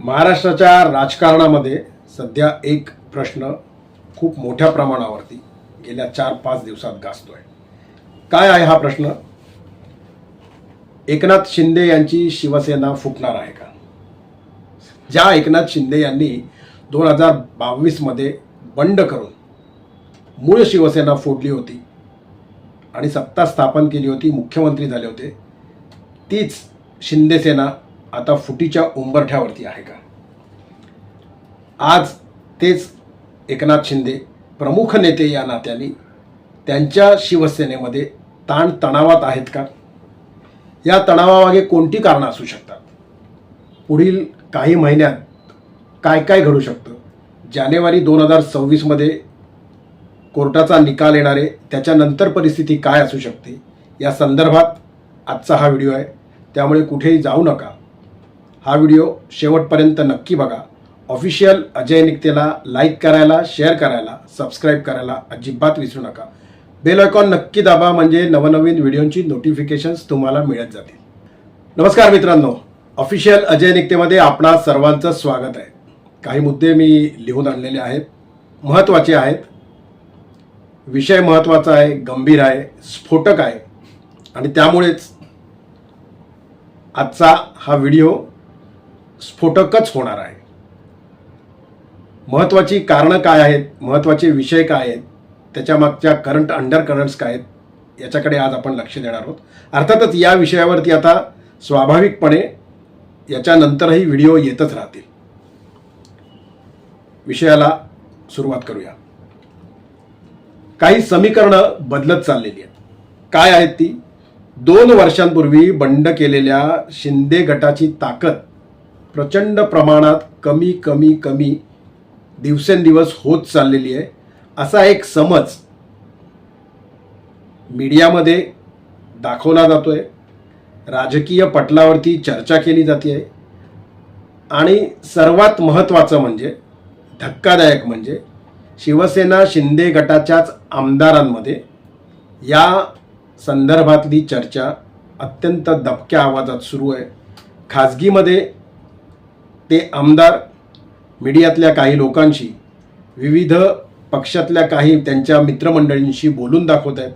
महाराष्ट्राच्या राजकारणामध्ये सध्या एक प्रश्न खूप मोठ्या प्रमाणावरती गेल्या चार पाच दिवसात गाजतोय. काय आहे हा प्रश्न? एकनाथ शिंदे यांची शिवसेना फुटणार आहे का? ज्या एकनाथ शिंदे यांनी दोन हजार बावीसमध्ये बंड करून मूळ शिवसेना फोडली होती आणि सत्ता स्थापन केली होती मुख्यमंत्री झाले होते तीच शिंदेसेना आता फुटीच्या उंबरठ्यावरती आहे का? आज तेच एकनाथ शिंदे प्रमुख नेते या नात्याने त्यांच्या शिवसेनेमध्ये ताण तणावात आहेत का? या तणावामागे कोणती कारणं असू शकतात? पुढील काही महिन्यात काय काय घडू शकतं? जानेवारी दोन हजार सव्वीसमध्ये कोर्टाचा निकाल येणारे त्याच्यानंतर परिस्थिती काय असू शकते? या संदर्भात आजचा हा व्हिडिओ आहे. त्यामुळे कुठेही जाऊ नका. हा व्हिडिओ शेवटपर्यंत नक्की बघा. ऑफिशियल अजय निकतेला लाईक करायला शेअर करायला सबस्क्राईब करायला अजिबात विसरू नका. बेल आयकॉन नक्की दाबा म्हणजे नवनवीन व्हिडिओंची नोटिफिकेशन्स तुम्हाला मिळत जातील. नमस्कार मित्रांनो. ऑफिशियल अजय निकतेमध्ये आपणा सर्वांचं स्वागत आहे. काही मुद्दे मी लिहून आणलेले आहेत. महत्त्वाचे आहेत. विषय महत्त्वाचा आहे गंभीर आहे स्फोटक आहे. आणि त्यामुळेच आजचा हा व्हिडिओ स्फोटकच होणार आहे. महत्त्वाची कारणं काय आहेत? महत्त्वाचे विषय काय आहेत? त्याच्या मागच्या करंट अंडर करंट्स काय आहेत? याच्याकडे आज आपण लक्ष देणार आहोत. अर्थातच या विषयावरती आता स्वाभाविकपणे याच्यानंतरही व्हिडिओ येतच राहतील. विषयाला सुरुवात करूया. काही समीकरणं बदलत चाललेली आहेत. काय आहेत ती? दोन वर्षांपूर्वी बंड केलेल्या शिंदे गटाची ताकद प्रचंड प्रमाणात कमी कमी कमी दिवसेंदिवस होत चाललेली आहे. असा एक समज मीडियामध्ये दाखवला जातो आहे राजकीय पटलावरती चर्चा केली जाते. आहे आणि सर्वात महत्त्वाचं म्हणजे धक्कादायक म्हणजे शिवसेना शिंदे गटाच्याच आमदारांमध्ये या संदर्भातली चर्चा अत्यंत दबक्या आवाजात सुरू आहे. खाजगीमध्ये ते आमदार मीडियातल्या काही लोकांशी विविध पक्षातल्या काही त्यांच्या मित्रमंडळींशी बोलून दाखवत आहेत.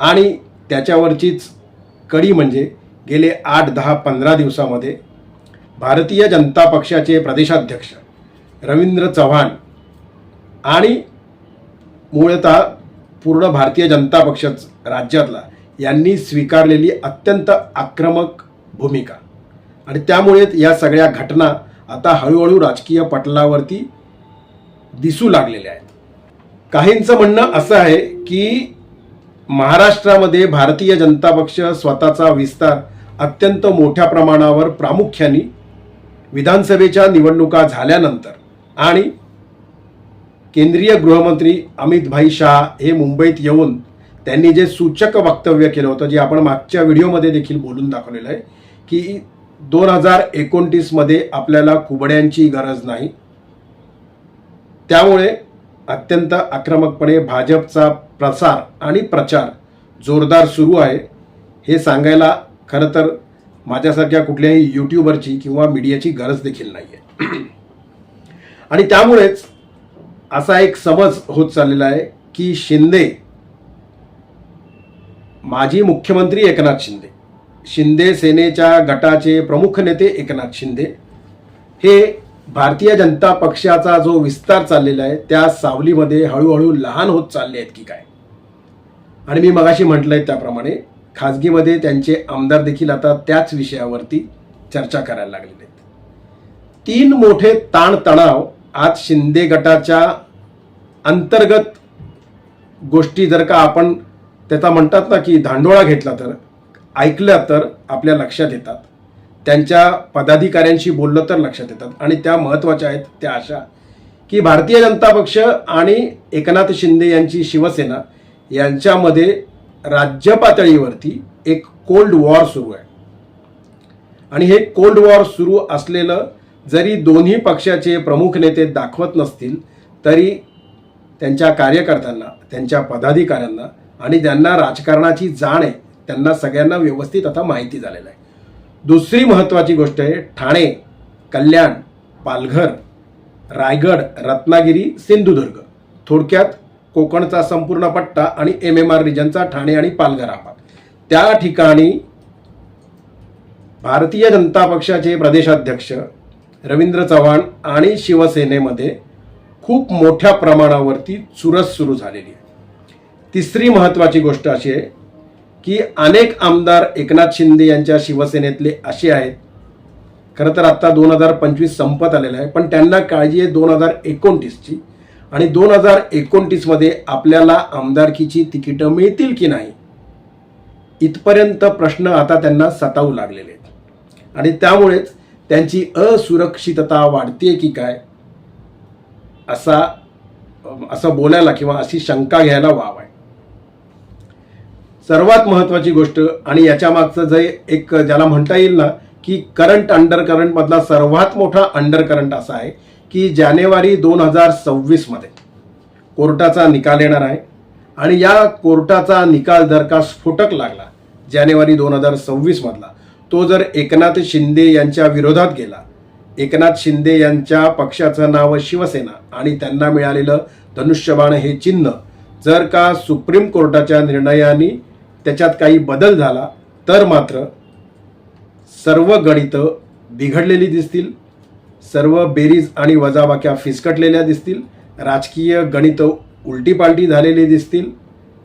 आणि त्याच्यावरचीच कडी म्हणजे गेले आठ दहा पंधरा दिवसामध्ये भारतीय जनता पक्षाचे प्रदेशाध्यक्ष रवींद्र चव्हाण आणि मूळतः पूर्ण भारतीय जनता पक्षच राज्यातला यांनी स्वीकारलेली अत्यंत आक्रमक भूमिका. आणि त्यामुळे या सगळ्या घटना आता हळूहळू राजकीय पटलावरती दिसू लागलेल्या आहेत. काहींचं म्हणणं असं आहे की महाराष्ट्रामध्ये भारतीय जनता पक्ष स्वतःचा विस्तार अत्यंत मोठ्या प्रमाणावर प्रामुख्याने विधानसभेच्या निवडणुका झाल्यानंतर आणि केंद्रीय गृहमंत्री अमित भाई शहा हे मुंबईत येऊन त्यांनी जे सूचक वक्तव्य केलं होतं जे आपण मागच्या व्हिडिओमध्ये देखील बोलून दाखवलेलं आहे की दोन हजार एकोणतीसमध्ये आपल्याला कुबड्यांची गरज नाही. त्यामुळे अत्यंत आक्रमकपणे भाजपचा प्रसार आणि प्रचार जोरदार सुरू आहे. हे सांगायला खरं तर माझ्यासारख्या कुठल्याही यूट्यूबरची किंवा मीडियाची गरज देखील नाही आहे आणि त्यामुळेच असा एक समज होत चाललेला आहे की शिंदे माजी मुख्यमंत्री एकनाथ शिंदे शिंदे सेनेच्या गटाचे प्रमुख नेते एकनाथ शिंदे. हे भारतीय जनता पक्षाचा जो विस्तार चाललेला आहे त्या सावलीमध्ये हळूहळू लहान होत चालले आहेत की काय? आणि मी मगाशी म्हटलंय त्याप्रमाणे खाजगीमध्ये त्यांचे आमदार देखील आता त्याच विषयावरती चर्चा करायला लागलेले आहेत. तीन मोठे ताणतणाव आज शिंदे गटाच्या अंतर्गत गोष्टी जर का आपण त्याचा म्हणतात ना की धांडोळा घेतला तर ऐकलं तर आपल्या लक्षात येतात. त्यांच्या पदाधिकाऱ्यांशी बोललं तर लक्षात येतात. आणि त्या महत्त्वाच्या आहेत त्या अशा की भारतीय जनता पक्ष आणि एकनाथ शिंदे यांची शिवसेना यांच्यामध्ये राज्य पातळीवरती एक कोल्ड वॉर सुरू आहे. आणि हे कोल्ड वॉर सुरू असलेलं जरी दोन्ही पक्षाचे प्रमुख नेते दाखवत नसतील तरी त्यांच्या कार्यकर्त्यांना त्यांच्या पदाधिकाऱ्यांना आणि ज्यांना राजकारणाची जाण आहे. त्यांना सगळ्यांना व्यवस्थित आता माहिती झालेलं आहे. दुसरी महत्त्वाची गोष्ट आहे ठाणे कल्याण पालघर रायगड रत्नागिरी सिंधुदुर्ग. थोडक्यात कोकणचा संपूर्ण पट्टा आणि एम एम आर रिजनचा ठाणे आणि पालघर हा त्या ठिकाणी भारतीय जनता पक्षाचे प्रदेशाध्यक्ष रवींद्र चव्हाण आणि शिवसेनेमध्ये खूप मोठ्या प्रमाणावरती चुरस सुरू झालेली आहे. तिसरी महत्त्वाची गोष्ट अशी आहे की अनेक आमदार एकनाथ शिंदे यांच्या शिवसेनेतले असे आहेत. खरं तर आत्ता दोन हजार पंचवीस संपत आलेलं आहे पण त्यांना काळजी आहे दोन हजार एकोणतीसची. आणि दोन हजार एकोणतीसमध्ये आपल्याला आमदारकीची तिकीटं मिळतील की नाही? इथपर्यंत प्रश्न आता त्यांना सतावू लागलेले आहेत. आणि त्यामुळेच त्यांची असुरक्षितता वाढते की काय? असा असं बोलायला किंवा अशी शंका घ्यायला वाव सर्वात महत्वाची गोष्ट आणि याच्या मागचं जे एक ज्याला म्हणता येईल ना की करंट अंडर करंट मधला सर्वात मोठा अंडर करंट असा आहे की जानेवारी दोन हजार सव्वीसमध्ये कोर्टाचा निकाल येणार आहे. आणि या कोर्टाचा निकाल जर का स्फोटक लागला जानेवारी दोन हजार सव्वीस मधला तो जर एकनाथ शिंदे यांच्या विरोधात गेला एकनाथ शिंदे यांच्या पक्षाचं नाव शिवसेना आणि त्यांना मिळालेलं धनुष्यबाण हे चिन्ह जर का सुप्रीम कोर्टाच्या निर्णयाने त्याच्यात काही बदल झाला तर मात्र सर्व गणितं बिघडलेली दिसतील सर्व बेरीज आणि वजाबाक्या फिसकटलेल्या दिसतील राजकीय गणितं उलटीपालटी झालेली दिसतील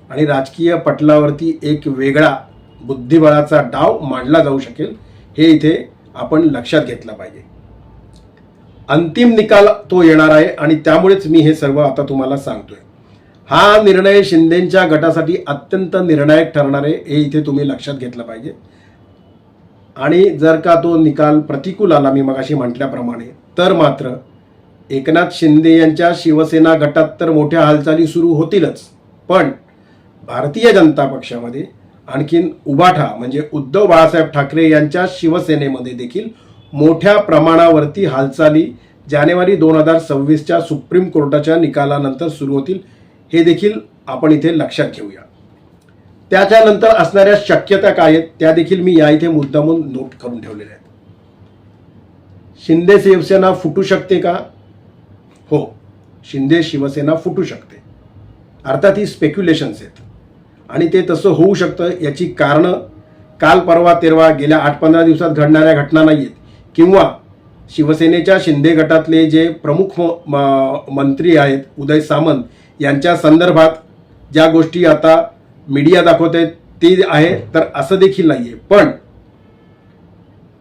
आणि राजकीय पटलावरती एक वेगळा बुद्धिबळाचा डाव मांडला जाऊ शकेल हे इथे आपण लक्षात घेतलं पाहिजे. अंतिम निकाल तो येणार आहे आणि त्यामुळेच मी हे सर्व आता तुम्हाला सांगतोय. हा निर्णय शिंदेच्या गटासाठी अत्यंत निर्णायक ठरणार आहे हे इथे तुम्ही लक्षात घेतलं पाहिजे. आणि जर का तो निकाल प्रतिकूल आला मी मगाशी म्हटल्याप्रमाणे तर मात्र एकनाथ शिंदे यांच्या शिवसेना गटात तर मोठ्या हालचाली सुरू होतीलच. पण भारतीय जनता पक्षामध्ये आणखीन उबाठा म्हणजे उद्धव बाळासाहेब ठाकरे यांच्या शिवसेनेमध्ये देखील मोठ्या प्रमाणावरती हालचाली जानेवारी दोन हजार सव्वीसच्या सुप्रीम कोर्टाच्या निकालानंतर सुरू होतील. हे देखील आपण इथे लक्षात घेऊया. त्याच्यानंतर असणाऱ्या शक्यता काय आहेत त्या देखील मी या इथे मुद्दामून नोट करून ठेवलेल्या आहेत. शिंदे शिवसेना फुटू शकते का? हो शिंदे शिवसेना फुटू शकते. अर्थात ही स्पेक्युलेशन्स आहेत. आणि ते तसं होऊ शकतं याची कारणं काल परवा तेरवा गेल्या आठ पंधरा दिवसात घडणाऱ्या घटना नाही आहेत किंवा शिवसेनेच्या शिंदे गटातले जे प्रमुख म- मंत्री आहेत उदय सामंत यांच्या संदर्भात ज्या गोष्टी आता मीडिया दाखवते ती आहे तर असं देखील नाही आहे पण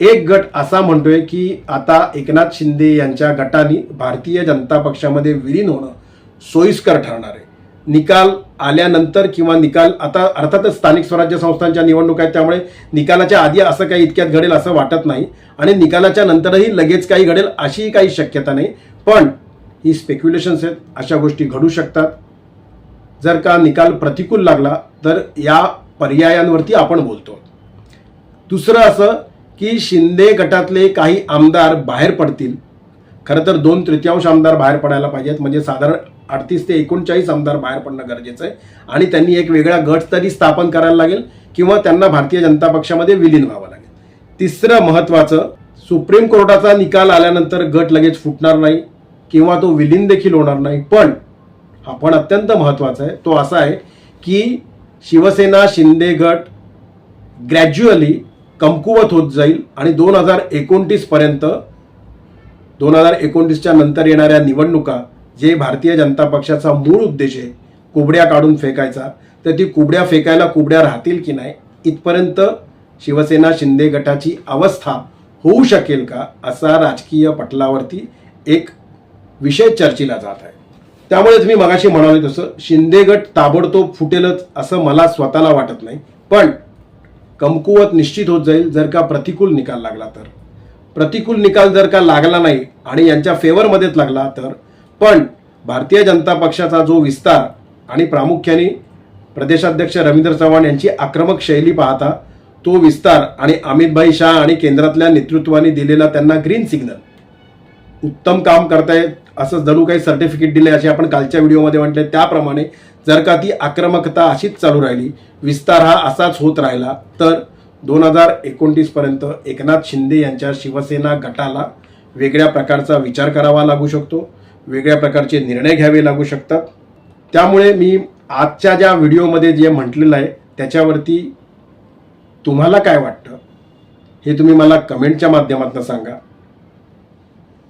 एक गट असा म्हणतोय की आता एकनाथ शिंदे यांच्या गटाने भारतीय जनता पक्षामध्ये विलीन होणं सोयीस्कर ठरणार आहे. निकाल आल्यानंतर किंवा निकाल आता अर्थातच स्थानिक स्वराज्य संस्थांच्या निवडणूक आहेत त्यामुळे निकालाच्या आधी असं काही इतक्यात घडेल असं वाटत नाही आणि निकालाच्या नंतरही लगेच काही घडेल अशीही काही शक्यता नाही. पण ही स्पेक्युलेशन्स आहेत अशा गोष्टी घडू शकतात. जर का निकाल प्रतिकूल लागला तर या पर्यायांवरती आपण बोलतो. दुसरं असं की शिंदे गटातले काही आमदार बाहेर पडतील. खरं तर दोन तृतीयांश आमदार बाहेर पडायला पाहिजेत म्हणजे साधारण अडतीस ते एकोणचाळीस आमदार बाहेर पडणं गरजेचं आहे. आणि त्यांनी एक वेगळा गट तरी स्थापन करायला लागेल किंवा त्यांना भारतीय जनता पक्षामध्ये विलीन व्हावं लागेल. तिसरं महत्त्वाचं सुप्रीम कोर्टाचा निकाल आल्यानंतर गट लगेच फुटणार नाही. किंवा तो विलीन देखील होणार नाही. पण हा पण अत्यंत महत्त्वाचा आहे तो असा आहे की शिवसेना शिंदे गट ग्रॅज्युअली कमकुवत होत जाईल आणि दोन हजार एकोणतीस पर्यंत दोन हजार एकोणतीसच्या नंतर येणाऱ्या निवडणुका जे भारतीय जनता पक्षाचा मूळ उद्देश आहे कुबड्या काढून फेकायचा तर ती कुबड्या फेकायला कुबड्या राहतील की नाही इथपर्यंत शिवसेना शिंदे गटाची अवस्था होऊ शकेल का असा राजकीय पटलावरती एक विषय चर्चेला जात आहे. त्यामुळेच मी मगाशी म्हणाले तसं शिंदे गट ताबडतोब फुटेलच असं मला स्वतःला वाटत नाही. पण कमकुवत निश्चित होत जाईल जर का प्रतिकूल निकाल लागला तर. प्रतिकूल निकाल जर का लागला नाही आणि यांच्या फेवरमध्येच लागला तर. पण भारतीय जनता पक्षाचा जो विस्तार आणि प्रामुख्याने प्रदेशाध्यक्ष रवींद्र चव्हाण यांची आक्रमक शैली पाहता तो विस्तार आणि अमितभाई शाह आणि केंद्रातल्या नेतृत्वाने दिलेला त्यांना ग्रीन सिग्नल उत्तम काम करतायत असं जणू काही सर्टिफिकेट दिले असे आपण कालच्या व्हिडिओमध्ये म्हटले. त्याप्रमाणे जर का ती आक्रमकता अशीच चालू राहिली विस्तार हा असाच होत राहिला तर दोन हजार एकोणतीसपर्यंत एकनाथ शिंदे यांच्या शिवसेना गटाला वेगळ्या प्रकारचा विचार करावा लागू शकतो वेगळ्या प्रकारचे निर्णय घ्यावे लागू शकतात. त्यामुळे मी आजच्या ज्या व्हिडिओमध्ये जे म्हटलेलं आहे त्याच्यावरती तुम्हाला काय वाटतं हे तुम्ही मला कमेंटच्या माध्यमातून सांगा.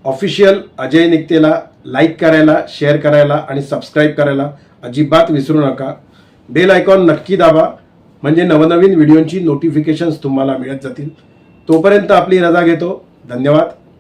ऑफिशियल अजय निकतेला लाईक करायला शेअर करायला आणि सबस्क्राईब करायला अजिबात विसरू नका. बेल आयकॉन नक्की दाबा म्हणजे नवनवीन व्हिडिओंची नोटिफिकेशन्स तुम्हाला मिळत जातील. तोपर्यंत आपली रजा घेतो. धन्यवाद.